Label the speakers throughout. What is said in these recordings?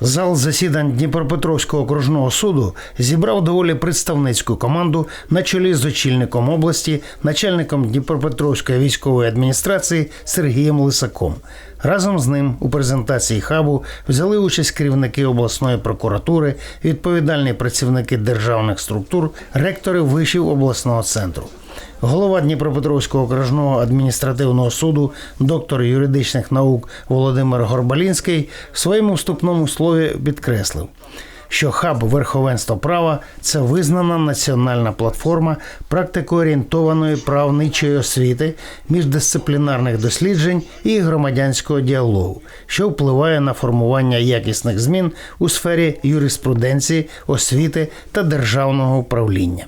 Speaker 1: Зал засідань Дніпропетровського окружного суду зібрав доволі представницьку команду на чолі з очільником області, начальником Дніпропетровської військової адміністрації Сергієм Лисаком. Разом з ним у презентації хабу взяли участь керівники обласної прокуратури, відповідальні працівники державних структур, ректори вишів обласного центру. Голова Дніпропетровського окружного адміністративного суду, доктор юридичних наук Володимир Горбалінський в своєму вступному слові підкреслив, що хаб верховенства права це визнана національна платформа практикоорієнтованої правничої освіти, міждисциплінарних досліджень і громадянського діалогу, що впливає на формування якісних змін у сфері юриспруденції, освіти та державного управління.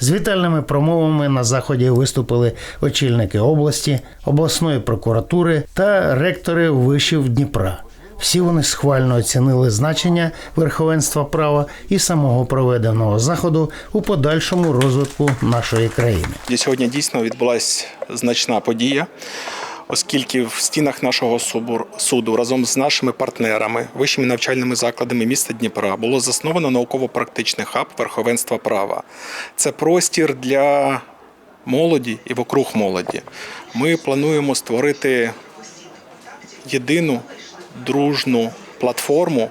Speaker 1: З вітальними промовами на заході виступили очільники області, обласної прокуратури та ректори вишів Дніпра. Всі вони схвально оцінили значення верховенства права і самого проведеного заходу у подальшому розвитку нашої країни.
Speaker 2: І Сьогодні дійсно відбулася значна подія, оскільки в стінах нашого суду разом з нашими партнерами, вищими навчальними закладами міста Дніпра було засновано науково-практичний хаб верховенства права. Це простір для молоді і вокруг молоді. Ми плануємо створити єдину дружну платформу,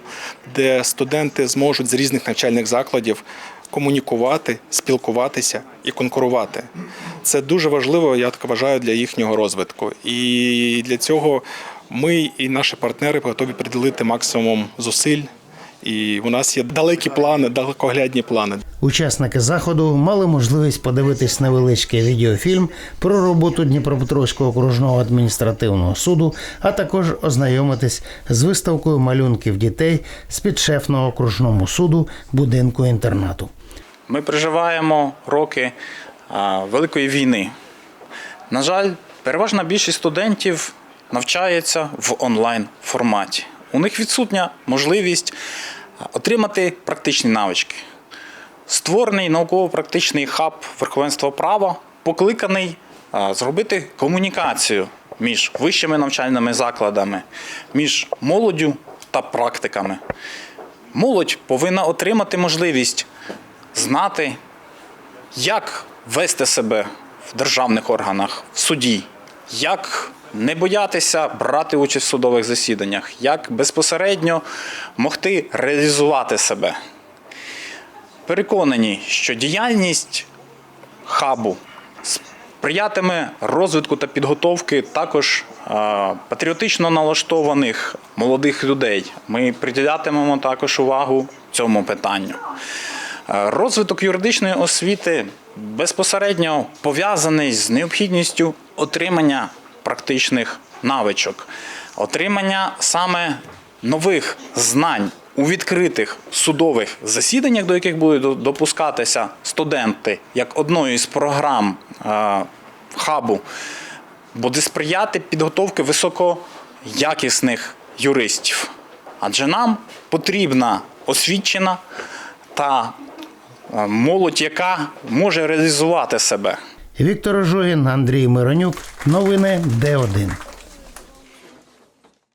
Speaker 2: де студенти зможуть з різних навчальних закладів комунікувати, спілкуватися і конкурувати. Це дуже важливо, я так вважаю, для їхнього розвитку. І для цього ми і наші партнери готові приділити максимум зусиль. І у нас є далекі плани, далекоглядні плани.
Speaker 1: Учасники заходу мали можливість подивитись невеличкий відеофільм про роботу Дніпропетровського окружного адміністративного суду, а також ознайомитись з виставкою малюнків дітей з підшефного окружному суду будинку інтернату.
Speaker 3: Ми переживаємо роки Великої війни. На жаль, переважна більшість студентів навчається в онлайн форматі. У них відсутня можливість отримати практичні навички. Створений науково-практичний хаб верховенства права покликаний зробити комунікацію між вищими навчальними закладами, між молоддю та практиками. Молодь повинна отримати можливість знати, як вести себе в державних органах, в суді, як не боятися брати участь в судових засіданнях, як безпосередньо могти реалізувати себе. Переконані, що діяльність хабу сприятиме розвитку та підготовки також патріотично налаштованих молодих людей. Ми приділятимемо також увагу цьому питанню. Е, Розвиток юридичної освіти безпосередньо пов'язаний з необхідністю отримання практичних навичок, отримання саме нових знань у відкритих судових засіданнях, до яких будуть допускатися студенти, як одною із програм е, хабу, буде сприяти підготовці високоякісних юристів. Адже нам потрібна освічена та молодь, яка може реалізувати себе.
Speaker 1: Віктор Ожогін, Андрій Миронюк. Новини Д1.